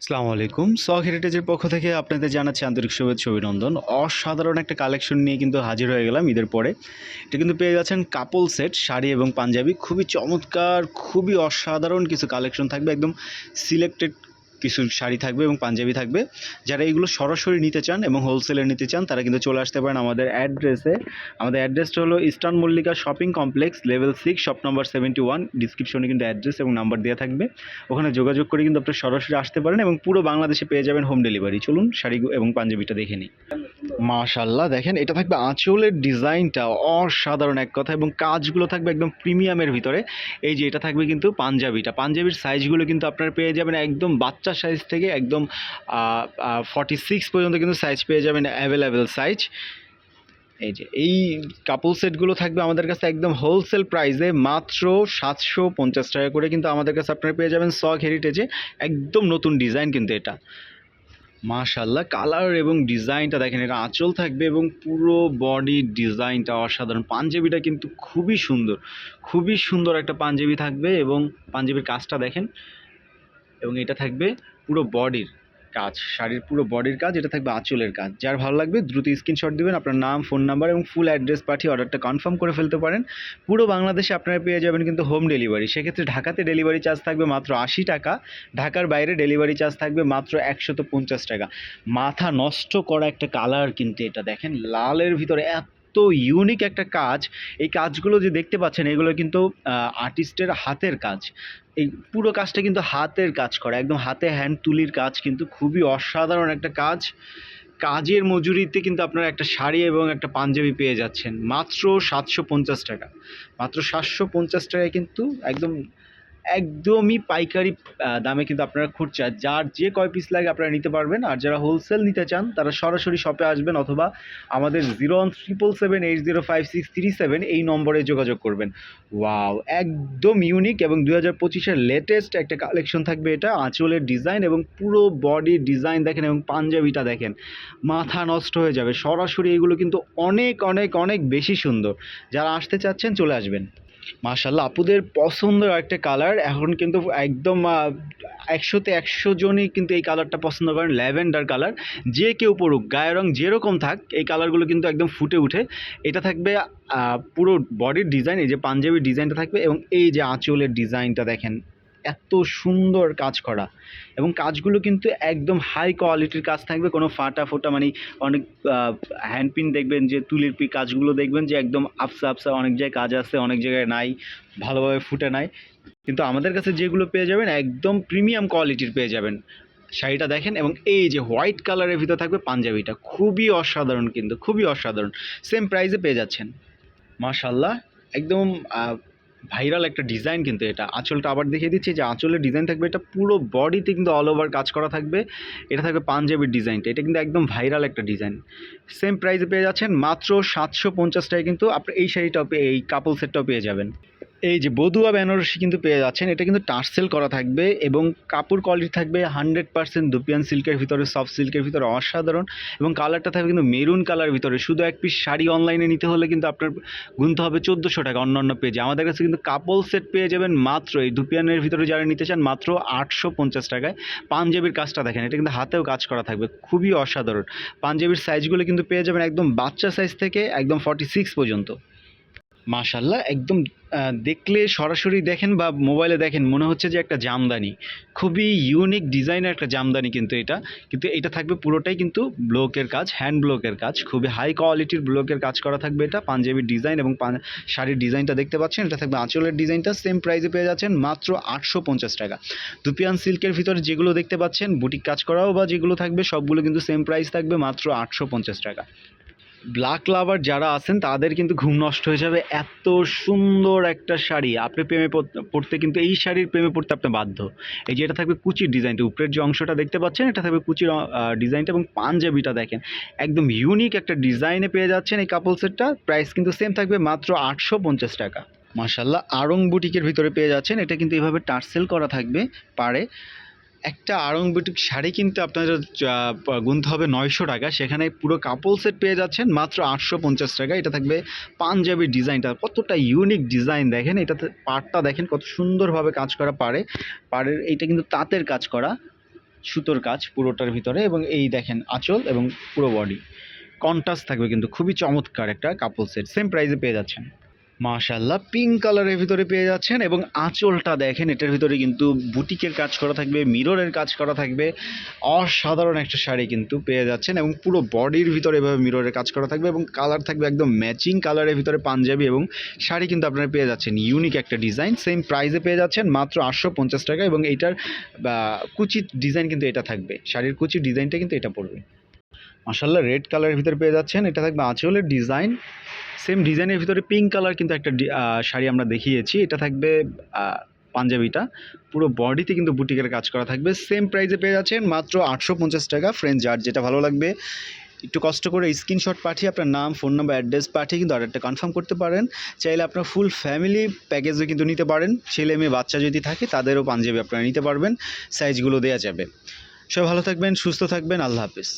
আসসালামু আলাইকুম। সক হেরিটেজের পক্ষ থেকে আপনাদের জানাচ্ছি আন্তরিক শুভেচ্ছা অভিনন্দন। অসাধারণ একটা কালেকশন নিয়ে কিন্তু হাজির হয়ে গেলাম ঈদের পরে। এটা কিন্তু পেয়ে গেছেন কাপল সেট, শাড়ি এবং পাঞ্জাবি। খুবই চমৎকার, খুবই অসাধারণ কিছু কালেকশন থাকবে। একদম সিলেক্টেড কিছু শাড়ি থাকবে এবং পাঞ্জাবি থাকবে। যারা এগুলো সরাসরি নিতে চান এবং হোলসেলে নিতে চান, তারা কিন্তু চলে আসতে পারেন আমাদের অ্যাড্রেসে আমাদের অ্যাড্রেসটা হলো eastern Mallika shopping complex level six shop number seventy one ডিসক্রিপশনে কিন্তু অ্যাড্রেস এবং নাম্বার দেওয়া থাকবে। ওখানে যোগাযোগ করে কিন্তু আপনারা সরাসরি আসতে পারেন এবং পুরো বাংলাদেশে পেয়ে যাবেন হোম ডেলিভারি চলুন শাড়ি এবং পাঞ্জাবিটা দেখে নিই। মাশাল্লাহ দেখেন এটা থাকবে আঁচলের ডিজাইনটা অসাধারণ এক কথা এবং কাজগুলো থাকবে একদম প্রিমিয়ামের ভিতরে। এই যে এটা থাকবে কিন্তু পাঞ্জাবিটা। পাঞ্জাবির সাইজগুলো কিন্তু আপনারা পেয়ে যাবেন একদম বাচ্চা সাইজ থেকে একদম ফর্টি সিক্স পর্যন্ত কিন্তু সাইজ পেয়ে যাবেন অ্যাভেলেবেল সাইজ এই যে, এই কাপল সেটগুলো থাকবে আমাদের কাছে একদম হোলসেল প্রাইসে মাত্র সাতশো পঞ্চাশ টাকা করে কিন্তু আমাদের কাছে আপনারা পেয়ে যাবেন সক হেরিটেজে একদম নতুন ডিজাইন কিন্তু এটা। মাশাল্লাহ কালার এবং ডিজাইনটা দেখেন, এটা আঁচল থাকবে এবং পুরো বডি ডিজাইনটা অসাধারণ। পাঞ্জাবিটা কিন্তু খুবই সুন্দর খুবই সুন্দর একটা পাঞ্জাবি থাকবে এবং পাঞ্জাবির কাজটা দেখেন এবং এটা থাকবে পুরো বডির কাজ, শাড়ির পুরো বডির কাজ, এটা থাকবে আঁচলের কাজ। যার ভালো লাগবে দ্রুত স্ক্রিনশট দিবেন, আপনার নাম ফোন নাম্বার এবং ফুল অ্যাড্রেস পাঠিয়ে অর্ডারটা কনফার্ম করে ফেলতে পারেন। পুরো বাংলাদেশে আপনারা পেয়ে যাবেন কিন্তু হোম ডেলিভারি সেক্ষেত্রে ঢাকাতে ডেলিভারি চার্জ থাকবে মাত্র আশি টাকা, ঢাকার বাইরে ডেলিভারি চার্জ থাকবে মাত্র একশত পঞ্চাশ টাকা। মাথা নষ্ট করা একটা কালার কিন্তু এটা দেখেন, লালের ভিতরে এত ইউনিক একটা কাজ, এই কাজগুলো যে দেখতে পাচ্ছেন, এগুলো কিন্তু আর্টিস্টের হাতের কাজ। এই পুরো কাজটা কিন্তু হাতের কাজ করা, একদম হাতে হ্যান্ড তুলির কাজ কিন্তু খুবই অসাধারণ একটা কাজ। কাজের মজুরিতে কিন্তু আপনারা একটা শাড়ি এবং একটা পাঞ্জাবি পেয়ে যাচ্ছেন। মাত্র সাতশো পঞ্চাশ টাকা। মাত্র সাতশো পঞ্চাশ টাকায় কিন্তু একদম একদমই পাইকারি দামে কিন্তু আপনারা খুঁজছে যার যে কয় পিস লাগে আপনারা নিতে পারবেন। আর যারা হোলসেল নিতে চান, তারা সরাসরি শপে আসবেন অথবা আমাদের zero one triple seven eight zero five six three seven এই নম্বরে যোগাযোগ করবেন। ওয়াও একদম ইউনিক এবং দু হাজার পঁচিশের লেটেস্ট একটা কালেকশন থাকবে এটা। আঁচলের ডিজাইন এবং পুরো বডির ডিজাইন দেখেন এবং পাঞ্জাবিটা দেখেন। মাথা নষ্ট হয়ে যাবে। সরাসরি এগুলো কিন্তু অনেক অনেক অনেক বেশি সুন্দর। যারা আসতে চাচ্ছেন চলে আসবেন। মাশাল্লাহ আপুদের পছন্দের একটা কালার এখন কিন্তু একদম একশোতে একশো জনই কিন্তু এই কালারটা পছন্দ করেন, ল্যাভেন্ডার কালার যে কেউ পড়ুক গায়ের রং যেরকম থাক, এই কালারগুলো কিন্তু একদম ফুটে উঠে। এটা থাকবে পুরো বডির ডিজাইন এই যে পাঞ্জাবির ডিজাইনটা থাকবে এবং এই যে আঁচলের ডিজাইনটা দেখেন। এত সুন্দর কাজ করা। এবং কাজগুলো কিন্তু একদম হাই কোয়ালিটির কাজ থাকবে। কোনো ফাটা ফোটা মানে অনেক হ্যান্ডপিন দেখবেন যে, তুলির পি কাজগুলো দেখবেন যে, একদম আফসা আফসা অনেক জায়গায় কাজ আছে, অনেক জায়গায় নাই, ভালোভাবে ফুটে নাই। কিন্তু আমাদের কাছে যেগুলো পেয়ে যাবেন, একদম প্রিমিয়াম কোয়ালিটির পেয়ে যাবেন। শাড়িটা দেখেন এবং এই যে হোয়াইট কালারের ভিতর থাকবে পাঞ্জাবিটা। খুবই অসাধারণ কিন্তু, খুবই অসাধারণ। সেম প্রাইসে পেয়ে যাচ্ছেন। মাশাল্লাহ একদম ভাইরাল একটা ডিজাইন কিন্তু এটা। আঁচলটা আবার দেখিয়ে দিচ্ছি যে আঁচলের ডিজাইন থাকবে, এটা পুরো বডিতে কিন্তু অল ওভার কাজ করা থাকবে। এটা থাকবে পাঞ্জাবির ডিজাইনটা, এটা কিন্তু একদম ভাইরাল একটা ডিজাইন। সেম প্রাইসে পেয়ে যাচ্ছেন মাত্র সাতশো পঞ্চাশ টাকায় কিন্তু আপনি এই শাড়িটাও পেয়ে এই কাপল সেটটাও পেয়ে যাবেন। এই যে বদুয়া বেনারসি কিন্তু পেয়ে যাচ্ছেন, এটা কিন্তু টার্সেল করা থাকবে এবং কাপড় কোয়ালিটি থাকবে হান্ড্রেড পার্সেন্ট দুপিয়ান সিল্কের ভিতরে সফট সিল্কের ভিতরে, অসাধারণ এবং কালারটা থাকবে কিন্তু মেরুন কালার ভিতরে। শুধু এক পিস শাড়ি অনলাইনে নিতে হলে কিন্তু আপনার গুনতে হবে চোদ্দোশো টাকা অন্য পেজে আমাদের কাছে কিন্তু কাপল সেট পেয়ে যাবেন মাত্র, এই দুপিয়ানের ভিতরে যারা নিতে চান, মাত্র আটশো পঞ্চাশ টাকায়। পাঞ্জাবির কাজটা দেখেন, এটা কিন্তু হাতেও কাজ করা থাকবে, খুবই অসাধারণ। পাঞ্জাবির সাইজগুলো কিন্তু পেয়ে যাবেন একদম বাচ্চা সাইজ থেকে একদম ফর্টি সিক্স পর্যন্ত। মাশাল্লাহ একদম দেখলে সরাসরি দেখেন বা মোবাইলে দেখেন, মনে হচ্ছে যে একটা জামদানি। খুবই ইউনিক ডিজাইনের একটা জামদানি কিন্তু এটা। কিন্তু এটা থাকবে পুরোটাই কিন্তু ব্লকের কাজ হ্যান্ড ব্লকের কাজ। খুবই হাই কোয়ালিটির ব্লকের কাজ করা থাকবে এটা। পাঞ্জাবির ডিজাইন এবং শাড়ির ডিজাইনটা দেখতে পাচ্ছেন। এটা থাকবে আঁচলের ডিজাইনটা সেম প্রাইসে পেয়ে যাচ্ছেন মাত্র আটশো পঞ্চাশ টাকা। দুপিয়ান সিল্কের ভিতরে যেগুলো দেখতে পাচ্ছেন বুটিক কাজ করাও বা যেগুলো থাকবে, সবগুলো কিন্তু সেম প্রাইস থাকবে মাত্র আটশো পঞ্চাশ টাকা। ব্ল্যাক লাভার যারা আছেন, তাদের কিন্তু ঘুম নষ্ট হয়ে যাবে। এত সুন্দর একটা শাড়ি। আপনি প্রেমে পড়- পড়তে কিন্তু এই শাড়ির প্রেমে পড়তে আপনি বাধ্য। এই যে এটা থাকবে কুচির ডিজাইনটা। উপরের যে অংশটা দেখতে পাচ্ছেন, এটা থাকবে কুচির ডিজাইনটা এবং পাঞ্জাবিটা দেখেন। একদম ইউনিক একটা ডিজাইনে পেয়ে যাচ্ছেন এই কাপল সেটটা প্রাইস কিন্তু সেম থাকবে মাত্র আটশো পঞ্চাশ টাকা। মাশাল্লাহ আড়ং বুটিকের ভিতরে পেয়ে যাচ্ছেন। এটা কিন্তু এভাবে টার্সেল করা থাকবে, পারে। একটা আড়ং বুটিক শাড়ি কিন্তু আপনাদের গুনতে হবে নয়শো টাকা। সেখানে পুরো কাপল সেট পেয়ে যাচ্ছেন মাত্র আটশো পঞ্চাশ টাকা। এটা থাকবে পাঞ্জাবি ডিজাইনটা। কতটা ইউনিক ডিজাইন দেখেন। এটাতে পাড়টা দেখেন কত সুন্দরভাবে কাজ করা পারে পাড়ের এইটা কিন্তু তাঁতের কাজ করা, সুতোর কাজ পুরোটার ভিতরে এবং এই দেখেন আঁচল এবং পুরো বডি কন্ট্রাস্ট থাকবে কিন্তু খুবই চমৎকার একটা কাপল সেট সেম প্রাইসে পেয়ে যাচ্ছেন। মাশাল্লাহ পিঙ্ক কালারের ভিতরে পেয়ে যাচ্ছেন এবং আঁচলটা দেখেন এটার ভিতরে কিন্তু বুটিকের কাজ করা থাকবে মিররের কাজ করা থাকবে অসাধারণ একটা শাড়ি কিন্তু পেয়ে যাচ্ছেন এবং পুরো বডির ভিতরে এভাবে মিররের কাজ করা থাকবে এবং কালার থাকবে একদম ম্যাচিং কালারের ভিতরে পাঞ্জাবি এবং শাড়ি কিন্তু আপনারা পেয়ে যাচ্ছেন ইউনিক একটা ডিজাইন সেম প্রাইসে পেয়ে যাচ্ছেন মাত্র আটশো পঞ্চাশ টাকা এবং এইটার বা, কুচি ডিজাইন কিন্তু এটা থাকবে শাড়ির কুচি ডিজাইনটা কিন্তু এটা পড়বে মাসাল্লাহ রেড কালারের ভিতরে পেয়ে যাচ্ছেন এটা থাকবে আঁচলের ডিজাইন সেম ডিজাইনের ভিতরে পিঙ্ক কালার কিন্তু একটা শাড়ি আমরা দেখিয়েছি। এটা থাকবে পাঞ্জাবিটা। পুরো বডিতে কিন্তু বুটিকের কাজ করা থাকবে। সেম প্রাইসে পেয়ে যাচ্ছেন মাত্র আটশো পঞ্চাশ টাকা। ফ্রেন্ড যার যেটা ভালো লাগবে, একটু কষ্ট করে স্ক্রিনশট পাঠিয়ে আপনার নাম ফোন নাম্বার অ্যাড্রেস পাঠিয়ে কিন্তু অর্ডারটা কনফার্ম করতে পারেন। চাইলে আপনার ফুল ফ্যামিলি প্যাকেজও কিন্তু নিতে পারেন। ছেলে, মেয়ে, বাচ্চা যদি থাকে, তাদেরও পাঞ্জাবি আপনারা নিতে পারবেন। সাইজগুলো দেওয়া যাবে। সবাই ভালো থাকবেন, সুস্থ থাকবেন। আল্লাহ হাফিজ।